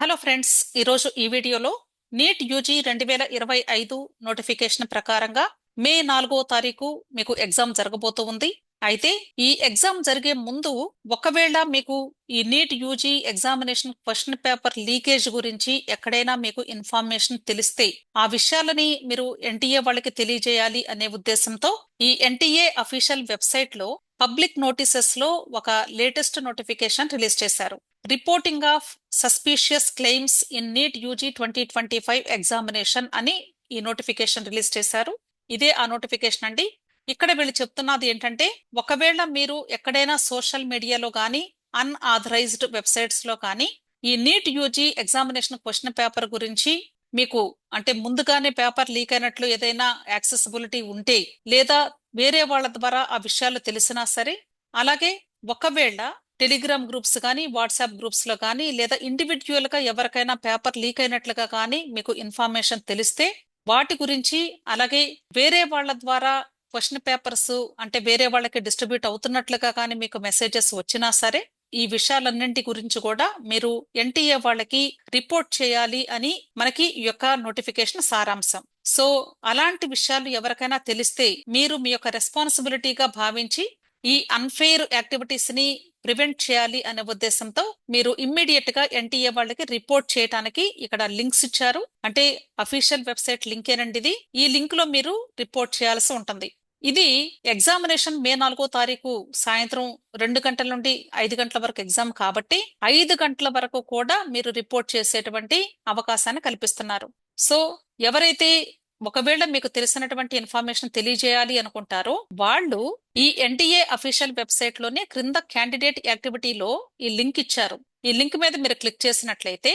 Hello friends ఈరోజు ఈ వీడియోలో నీట్ యూజీ రెండు వేల ఇరవై ఐదు నోటిఫికేషన్ ప్రకారంగా మే నాలుగో తారీఖు మీకు ఎగ్జామ్ జరగబోతూ ఉంది. అయితే ఈ ఎగ్జామ్ జరిగే ముందు ఒకవేళ మీకు ఈ NEET UG examination question paper leakage గురించి ఎక్కడైనా మీకు ఇన్ఫర్మేషన్ తెలిస్తే ఆ విషయాలని మీరు ఎన్టీఏ వాళ్ళకి తెలియజేయాలి అనే ఉద్దేశంతో ఈ ఎన్టీఏ అఫీషియల్ వెబ్సైట్లో పబ్లిక్ నోటీసెస్లో ఒక లేటెస్ట్ నోటిఫికేషన్ రిలీజ్ చేశారు. Reporting of suspicious claims in NEET UG twenty twenty five examination అని ఈ నోటిఫికేషన్ రిలీజ్ చేశారు. ఇదే ఆ నోటిఫికేషన్ అండి. ఇక్కడ వీళ్ళు చెప్తున్నది ఏంటంటే ఒకవేళ మీరు ఎక్కడైనా సోషల్ మీడియాలో కానీ అన్ఆథరైజ్డ్ వెబ్సైట్స్లో కానీ ఈ NEET UG examination question paper గురించి మీకు అంటే ముందుగానే పేపర్ లీక్ అయినట్లు ఏదైనా యాక్సెసిబిలిటీ ఉంటే లేదా వేరే వాళ్ళ ద్వారా ఆ విషయాలు తెలిసినా సరే అలాగే ఒకవేళ టెలిగ్రామ్ గ్రూప్స్ కానీ వాట్సాప్ గ్రూప్స్లో కానీ లేదా ఇండివిజువల్గా ఎవరికైనా పేపర్ లీక్ అయినట్లుగా కానీ మీకు ఇన్ఫర్మేషన్ తెలిస్తే వాటి గురించి అలాగే వేరే వాళ్ళ ద్వారా క్వశ్చన్ పేపర్స్ అంటే వేరే వాళ్ళకి డిస్ట్రిబ్యూట్ అవుతున్నట్లుగా కానీ మీకు మెసేజెస్ వచ్చినా సరే ఈ విషయాలన్నింటి గురించి కూడా మీరు ఎన్టీఏ వాళ్ళకి రిపోర్ట్ చేయాలి అని మనకి ఈ యొక్క నోటిఫికేషన్ సారాంశం. సో అలాంటి విషయాలు ఎవరికైనా తెలిస్తే మీరు మీ యొక్క రెస్పాన్సిబిలిటీగా భావించి ఈ అన్ఫెయిర్ యాక్టివిటీస్ని ప్రివెంట్ చేయాలి అనే ఉద్దేశంతో మీరు ఇమ్మీడియట్గా ఎన్టీఏ వాళ్ళకి రిపోర్ట్ చేయడానికి ఇక్కడ లింక్స్ ఇచ్చారు. అంటే అఫీషియల్ వెబ్సైట్ లింక్ ఏనండి ఇది. ఈ లింక్లో మీరు రిపోర్ట్ చేయాల్సి ఉంటుంది. ఇది ఎగ్జామినేషన్ మే నాలుగో తారీఖు సాయంత్రం రెండు గంటల నుండి ఐదు గంటల వరకు ఎగ్జామ్ కాబట్టి ఐదు గంటల వరకు కూడా మీరు రిపోర్ట్ చేసేటువంటి అవకాశాన్ని కల్పిస్తున్నారు. సో ఎవరైతే ఒకవేళ మీకు తెలిసినటువంటి ఇన్ఫర్మేషన్ తెలియజేయాలి అనుకుంటారో వాళ్ళు ఈ ఎన్టీఏ అఫీషియల్ వెబ్సైట్లోనే క్రింద క్యాండిడేట్ యాక్టివిటీలో ఈ లింక్ ఇచ్చారు. ఈ లింక్ మీద మీరు క్లిక్ చేసినట్లయితే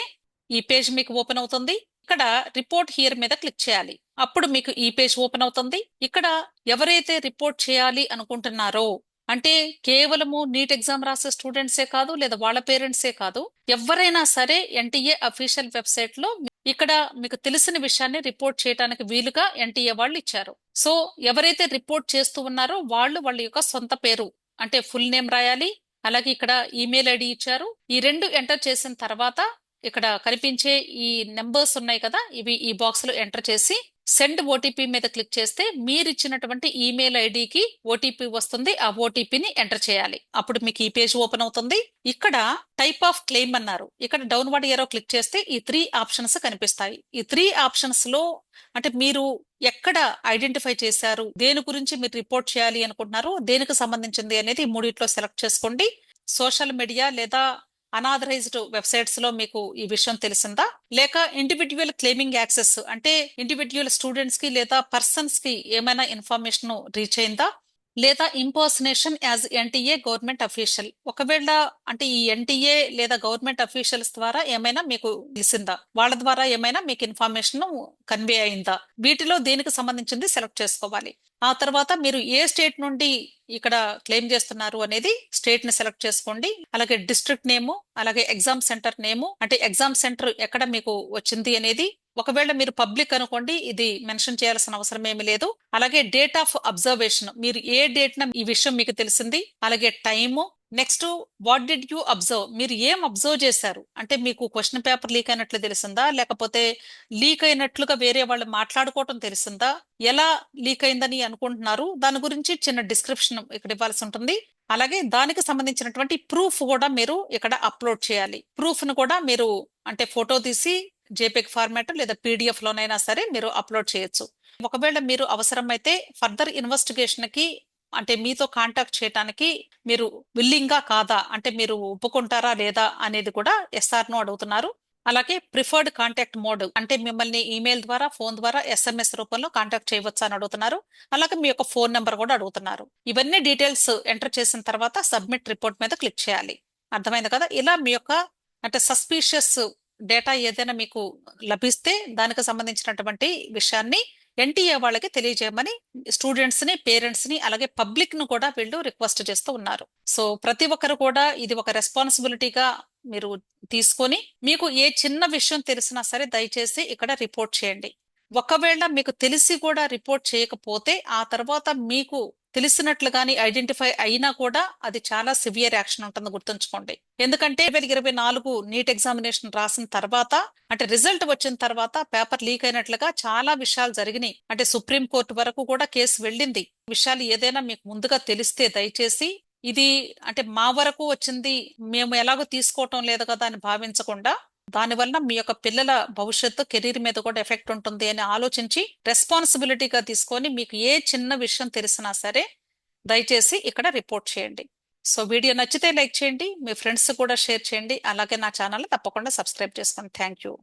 ఈ పేజ్ మీకు ఓపెన్ అవుతుంది. ఇక్కడ రిపోర్ట్ హియర్ మీద క్లిక్ చేయాలి. అప్పుడు మీకు ఈ పేజ్ ఓపెన్ అవుతుంది. ఇక్కడ ఎవరైతే రిపోర్ట్ చేయాలి అనుకుంటున్నారో అంటే కేవలము నీట్ ఎగ్జామ్ రాసే స్టూడెంట్సే కాదు లేదా వాళ్ళ పేరెంట్సే కాదు. ఎవరైనా సరే ఎన్టీఏ అఫీషియల్ వెబ్సైట్లో ఇక్కడ మీకు తెలిసిన విషయాన్ని రిపోర్ట్ చేయడానికి వీలుగా ఎన్టీఏ వాళ్ళు ఇచ్చారు. సో ఎవరైతే రిపోర్ట్ చేస్తూ ఉన్నారో వాళ్ళు వాళ్ళ యొక్క సొంత పేరు అంటే ఫుల్ నేమ్ రాయాలి అలాగే ఇక్కడ ఈమెయిల్ ఐడి ఇచ్చారు. ఈ రెండు ఎంటర్ చేసిన తర్వాత ఇక్కడ కనిపించే ఈ నెంబర్స్ ఉన్నాయి కదా ఇవి ఈ బాక్స్లో ఎంటర్ చేసి సెండ్ ఓటీపీ మీద క్లిక్ చేస్తే మీరు ఇచ్చినటువంటి ఈమెయిల్ ఐడికి ఓటీపీ వస్తుంది. ఆ ఓటీపీని ఎంటర్ చేయాలి. అప్పుడు మీకు ఈ పేజ్ ఓపెన్ అవుతుంది. ఇక్కడ టైప్ ఆఫ్ క్లెయిమ్ అన్నారు. ఇక్కడ డౌన్వర్డ్ ఏరో క్లిక్ చేస్తే ఈ త్రీ ఆప్షన్స్ కనిపిస్తాయి. ఈ త్రీ ఆప్షన్స్లో అంటే మీరు ఎక్కడ ఐడెంటిఫై చేశారు? దేని గురించి మీరు రిపోర్ట్ చేయాలి అనుకుంటున్నారు? దేనికి సంబంధించింది అనేది మూడిట్లో సెలెక్ట్ చేసుకోండి. సోషల్ మీడియా లేదా అనాథరైజ్డ్ వెబ్సైట్స్లో మీకు ఈ విషయం తెలిసిందా? లేక ఇండివిజువల్ క్లెయిమింగ్ యాక్సెస్ అంటే ఇండివిజువల్ స్టూడెంట్స్కి లేదా పర్సన్స్కి ఏమైనా ఇన్ఫర్మేషన్ రీచ్ అయిందా? లేదా impersonation as NTA government official ఒకవేళ అంటే ఈ ఎన్టీఏ లేదా గవర్నమెంట్ అఫీషియల్స్ ద్వారా ఏమైనా మీకు తెలిసిందా? వాళ్ళ ద్వారా ఏమైనా మీకు ఇన్ఫర్మేషన్ కన్వే అయిందా? వీటిలో దేనికి సంబంధించింది సెలెక్ట్ చేసుకోవాలి? ఆ తర్వాత మీరు ఏ స్టేట్ నుండి ఇక్కడ క్లెయిమ్ చేస్తున్నారు అనేది స్టేట్ని సెలెక్ట్ చేసుకోండి. అలాగే డిస్ట్రిక్ట్ నేము అలాగే ఎగ్జామ్ సెంటర్ నేము అంటే ఎగ్జామ్ సెంటర్ ఎక్కడ మీకు వచ్చింది అనేది ఒకవేళ మీరు పబ్లిక్ అనుకోండి ఇది మెన్షన్ చేయాల్సిన అవసరం ఏమి లేదు. అలాగే డేట్ ఆఫ్ అబ్జర్వేషన్ మీరు ఏ డేట్ ఈ విషయం మీకు తెలిసింది అలాగే time next what did you observe మీరు ఏం అబ్జర్వ్ చేశారు? అంటే మీకు క్వశ్చన్ పేపర్ లీక్ అయినట్లు తెలిసిందా? లేకపోతే లీక్ అయినట్లుగా వేరే వాళ్ళు మాట్లాడుకోవటం తెలిసిందా? ఎలా లీక్ అయిందని అనుకుంటున్నారు? దాని గురించి చిన్న డిస్క్రిప్షన్ ఇక్కడ ఇవ్వాల్సి ఉంటుంది. అలాగే దానికి సంబంధించినటువంటి ప్రూఫ్ కూడా మీరు ఇక్కడ అప్లోడ్ చేయాలి. ప్రూఫ్ను కూడా మీరు అంటే ఫోటో తీసి జేపీఎగ్ ఫార్మాట్ లేదా పీడిఎఫ్ లోనైనా సరే మీరు అప్లోడ్ చేయొచ్చు. ఒకవేళ మీరు అవసరమైతే ఫర్దర్ ఇన్వెస్టిగేషన్కి అంటే మీతో కాంటాక్ట్ చేయడానికి మీరు విల్లింగ్గా కాదా? అంటే మీరు ఒప్పుకుంటారా లేదా అనేది కూడా ఎస్ఆర్ను అడుగుతున్నారు. అలాగే ప్రిఫర్డ్ కాంటాక్ట్ మోడ్ అంటే మిమ్మల్ని ఈమెయిల్ ద్వారా ఫోన్ ద్వారా ఎస్ఎంఎస్ రూపంలో కాంటాక్ట్ చేయవచ్చా అని అడుగుతున్నారు. అలాగే మీ యొక్క ఫోన్ నెంబర్ కూడా అడుగుతున్నారు. ఇవన్నీ డీటెయిల్స్ ఎంటర్ చేసిన తర్వాత సబ్మిట్ రిపోర్ట్ మీద క్లిక్ చేయాలి. అర్థమైంది కదా? ఇలా మీ యొక్క అంటే సస్పీషియస్ డేటా ఏదైనా మీకు లభిస్తే దానికి సంబంధించినటువంటి విషయాన్ని ఎన్టీఏ వాళ్ళకి తెలియజేయమని స్టూడెంట్స్ని పేరెంట్స్ని అలాగే పబ్లిక్ను కూడా వీళ్ళు రిక్వెస్ట్ చేస్తూ ఉన్నారు. సో ప్రతి ఒక్కరు కూడా ఇది ఒక రెస్పాన్సిబిలిటీగా మీరు తీసుకొని మీకు ఏ చిన్న విషయం తెలిసినా సరే దయచేసి ఇక్కడ రిపోర్ట్ చేయండి. ఒకవేళ మీకు తెలిసి కూడా రిపోర్ట్ చేయకపోతే ఆ తర్వాత మీకు తెలిసినట్లుగాని ఐడెంటిఫై అయినా కూడా అది చాలా సివియర్ యాక్షన్ ఉంటుంది గుర్తుంచుకోండి. ఎందుకంటే రెండు వేల ఇరవై నాలుగు నీట్ ఎగ్జామినేషన్ రాసిన తర్వాత అంటే రిజల్ట్ వచ్చిన తర్వాత పేపర్ లీక్ అయినట్లుగా చాలా విషయాలు జరిగినాయి. అంటే సుప్రీం కోర్టు వరకు కూడా కేసు వెళ్ళింది. విషయాలు ఏదైనా మీకు ముందుగా తెలిస్తే దయచేసి ఇది అంటే మా వరకు వచ్చింది మేము ఎలాగో తీసుకోవటం లేదు కదా అని భావించకుండా దానివల్ల మీ యొక్క పిల్లల భవిష్యత్తు కెరీర్ మీద కూడా ఎఫెక్ట్ ఉంటుంది అని ఆలోచించి రెస్పాన్సిబిలిటీగా తీసుకొని మీకు ఏ చిన్న విషయం తెలిసినా సరే దయచేసి ఇక్కడ రిపోర్ట్ చేయండి. సో వీడియో నచ్చితే లైక్ చేయండి మీ ఫ్రెండ్స్ కూడా షేర్ చేయండి అలాగే నా ఛానల్ తప్పకుండా సబ్స్క్రైబ్ చేసుకోండి థ్యాంక్ యూ.